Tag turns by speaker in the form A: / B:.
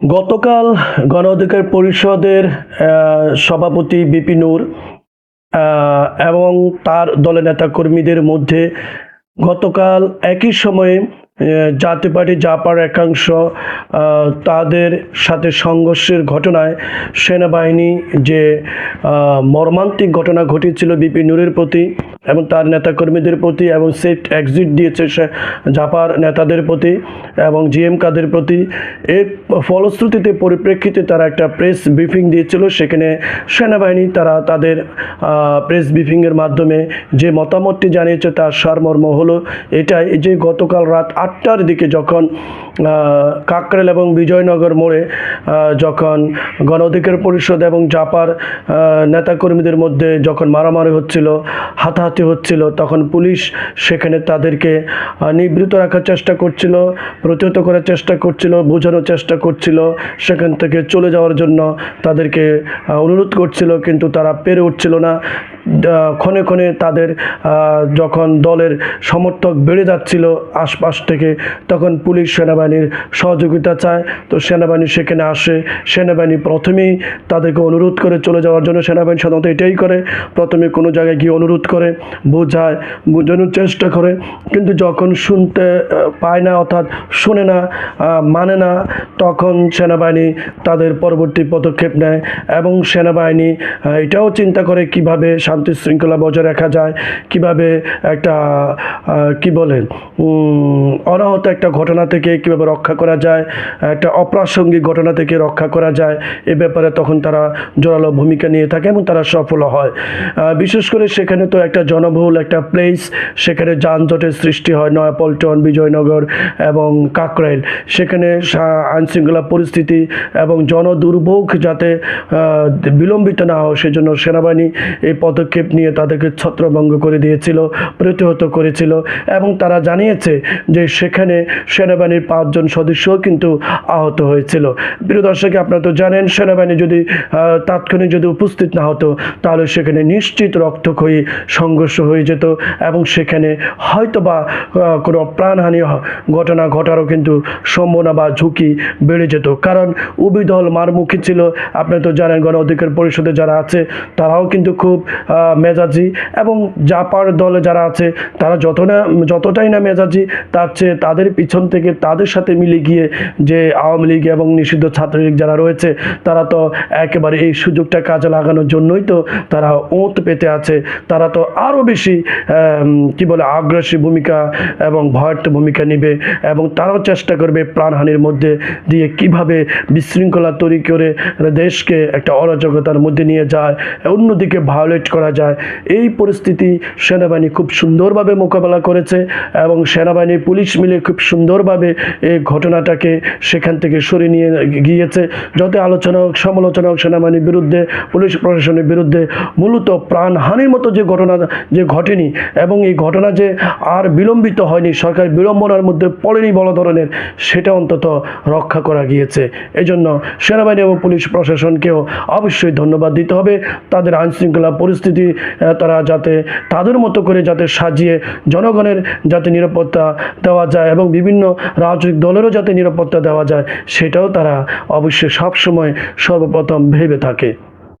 A: গতকাল গণ অধিকার পরিষদের সভাপতি বিপি নূর এবং তার দলের নেতাকর্মীদের মধ্যে গতকাল একই সময়ে জাতীয় পার্টি জাপার একাংশ তাদের সাথে সংঘর্ষের ঘটনায় সেনাবাহিনী যে মর্মান্তিক ঘটনা ঘটিয়েছিল বিপি নূরের প্রতি এবং তার নেতাকর্মীদের প্রতি এবং সেফ এক্সিট দিয়েছে সে জাপার নেতাদের প্রতি এবং জিএম কাদের প্রতি। এর ফলশ্রুতিতে পরিপ্রেক্ষিতে তারা একটা প্রেস ব্রিফিং দিয়েছিল, সেখানে সেনাবাহিনী তারা তাদের প্রেস ব্রিফিংয়ের মাধ্যমে যে মতামতটি জানিয়েছে তার সারমর্ম হলো এটাই যে গতকাল রাত আটটার দিকে যখন কাকরেল এবং বিজয়নগর মোড়ে যখন গণ অধিকার পরিষদ এবং জাপার নেতাকর্মীদের মধ্যে যখন মারামারি হচ্ছিল, হাতাহাতি হচ্ছিল, তখন পুলিশ সেখানে তাদেরকে নিবৃত রাখার চেষ্টা করছিল, প্রতিহত করার চেষ্টা করছিল, বোঝানোর চেষ্টা করছিল, সেখান থেকে চলে যাওয়ার জন্য তাদেরকে অনুরোধ করছিল, কিন্তু তারা পেরে উঠছিল না। ক্ষণে ক্ষণে তাদের যখন দলের সমর্থক বেড়ে যাচ্ছিল আশপাশ থেকে, তখন পুলিশ সেনাবাহিনীর সহযোগিতা চায়। তো সেনাবাহিনী সেখানে আসে। সেনাবাহিনী প্রথমেই তাদেরকে অনুরোধ করে চলে যাওয়ার জন্য সেনাবাহিনী সাধারণত এটাই করে। প্রথমে কোনো জায়গায় গিয়ে অনুরোধ করে, বোঝায়, বোঝানোর চেষ্টা করে। কিন্তু যখন শুনতে পায় না অর্থাৎ শোনে না মানে না, তখন সেনাবাহিনী তাদের পরবর্তী পদক্ষেপ নেয় এবং সেনাবাহিনী এটাও চিন্তা করে কীভাবে শান্তি শৃঙ্খলা বজায় রাখা যায়। কীভাবে একটা কি বলেন অনাহত একটা ঘটনা থেকে কীভাবে রক্ষা করা যায়, একটা অপ্রাসঙ্গিক ঘটনা থেকে রক্ষা করা যায়, এ ব্যাপারে তখন তারা জোরালো ভূমিকা নিয়ে থাকে এবং তারা সফল হয়। বিশেষ করে সেখানে তো একটা জনবহুল একটা প্লেস সেখানে যানজটের সৃষ্টি হয়, নয়াপল্টন, বিজয়নগর এবং কাকরাইল। সেখানে আইনশৃঙ্খলা পরিস্থিতি এবং জনদুর্ভোগ যাতে বিলম্বিত না হয়, সেজন্য সেনাবাহিনী এই পদক্ষেপ নিয়ে তাদেরকে ছত্রভঙ্গ করে দিয়েছিল, প্রতিহত করেছিল এবং তারা জানিয়েছে যে সেখানে সেনাবাহিনীর পাঁচজন সদস্য কিন্তু আহত হয়েছিল। প্রিয় দর্শক, আপনারা তো জানেন, সেনাবাহিনী যদি তাৎক্ষণিক যদি উপস্থিত না হতো, তাহলে সেখানে নিশ্চিত রক্তক্ষয়ী সংঘর্ষ হয়ে যেত এবং সেখানে হয়তো বা কোনো প্রাণহানি ঘটনা ঘটারও কিন্তু সম্ভাবনা বা ঝুঁকি বেড়ে যেত। কারণ উবিদল মারমুখী ছিল। আপনারা তো জানেন, গণ অধিকার পরিষদে যারা আছে, তারাও কিন্তু খুব মেজাজি এবং জাপার দলে যারা আছে, তারা যত না যতটাই না মেজাজি, তার চেয়ে তাদের পিছন থেকে তাদের সাথে মিলে গিয়ে যে আওয়ামী লীগ এবং নিষিদ্ধ ছাত্রলীগ যারা রয়েছে, তারা তো একেবারে এই সুযোগটা কাজে লাগানোর জন্যই তো তারা ওঁত পেতে আছে। তারা তো আরও বেশি কি বলে, আগ্রাসী ভূমিকা এবং ভয়ার্থ ভূমিকা নেবে এবং তারাও চেষ্টা করবে প্রাণহানির মধ্যে দিয়ে কীভাবে বিশৃঙ্খলা তৈরি করে দেশকে একটা অরাজকতার মধ্যে নিয়ে যায়। অন্যদিকে ভায়োলেট করা যায়। এই পরিস্থিতি সেনাবাহিনী খুব সুন্দরভাবে মোকাবেলা করেছে এবং সেনাবাহিনী পুলিশ মিলে খুব সুন্দরভাবে এই ঘটনাটাকে সেখান থেকে সরিয়ে নিয়ে গিয়েছে। যত আলোচনা হোক, সমালোচনা হোক, সেনাবাহিনীর বিরুদ্ধে, পুলিশ প্রশাসনের বিরুদ্ধে মূলত প্রাণহানির মতো যে ঘটনা, যে ঘটেনি এবং এই ঘটনা যে আর বিলম্বিত হয়নি, সরকার বিড়ম্বনার মধ্যে পড়েনি বড় ধরনের, সেটা অন্তত রক্ষা করা গিয়েছে। এজন্য সেনাবাহিনী এবং পুলিশ প্রশাসনকেও অবশ্যই ধন্যবাদ দিতে হবে। তাদের আইনশৃঙ্খলা পরিস্থিতি আহ, তারা যাতে তাদের মতো করে যাতে সাজিয়ে জনগণের যাতে নিরাপত্তা দেওয়া যায় এবং বিভিন্ন রাজনৈতিক দলেরও যাতে নিরাপত্তা দেওয়া যায় সেটাও তারা অবশ্যই সবসময় সর্বপ্রথম ভেবে থাকে।